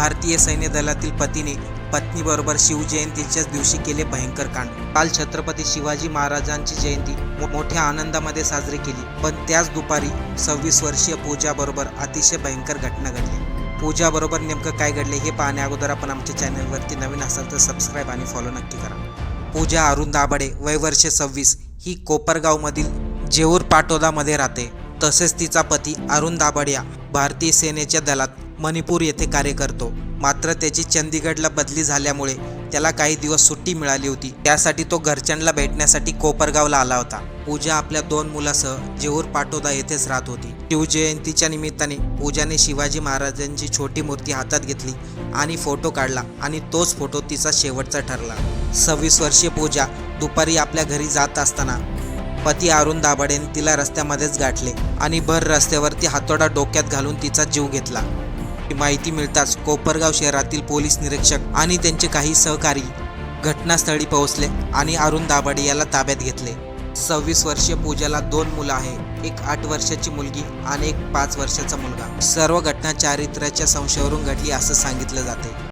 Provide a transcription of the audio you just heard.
भारतीय सैन्य दलातील पतीने पत्नीबरोबर शिवजयंतीच्याच दिवशी केले भयंकर कांड. काल छत्रपती शिवाजी महाराजांची जयंती मोठ्या आनंदामध्ये साजरी केली. पण त्याच दुपारी सव्वीस वर्षीय पूजाबरोबर अतिशय भयंकर घटना घडली. पूजाबरोबर नेमकं काय घडले हे पाहण्या अगोदर आपण आमच्या चॅनलवरती नवीन असाल तर सबस्क्राईब आणि फॉलो नक्की करा. पूजा अरुण दाभाडे वय वर्ष सव्वीस ही कोपरगावमधील जेऊर पाटोदामध्ये राहते. तसेच तिचा पती अरुण दाभाडिया भारतीय सेनेच्या दलात मणिपूर येथे कार्य करतो. मात्र त्याची चंदीगडला बदली झाल्यामुळे त्याला काही दिवस सुट्टी मिळाली होती. त्यासाठी तो घरच्यांना भेटण्यासाठी कोपरगावला आला होता. पूजा आपल्या दोन मुलासह जेऊर पाटोदा येथेच राहत होती. शिवजयंतीच्या निमित्ताने पूजाने शिवाजी महाराजांची छोटी मूर्ती हातात घेतली आणि फोटो काढला आणि तोच फोटो तिचा शेवटचा ठरला. सव्वीस वर्षीय पूजा दुपारी आपल्या घरी जात असताना पती अरुण दाभाडेने तिला रस्त्यामध्येच गाठले आणि भर रस्त्यावरती हातोडा डोक्यात घालून तिचा जीव घेतला. माहिती मिळताच कोपरगाव शहरातील पोलीस निरीक्षक आणि त्यांचे काही सहकारी घटनास्थळी पोहोचले आणि अरुण दाभाडे याला ताब्यात घेतले. सव्वीस वर्षीय पूजाला दोन मुलं आहे. एक आठ वर्षाची मुलगी आणि एक पाच वर्षाचा मुलगा. सर्व घटना चारित्र्याच्या संशयावरून घडली असं सांगितलं जाते.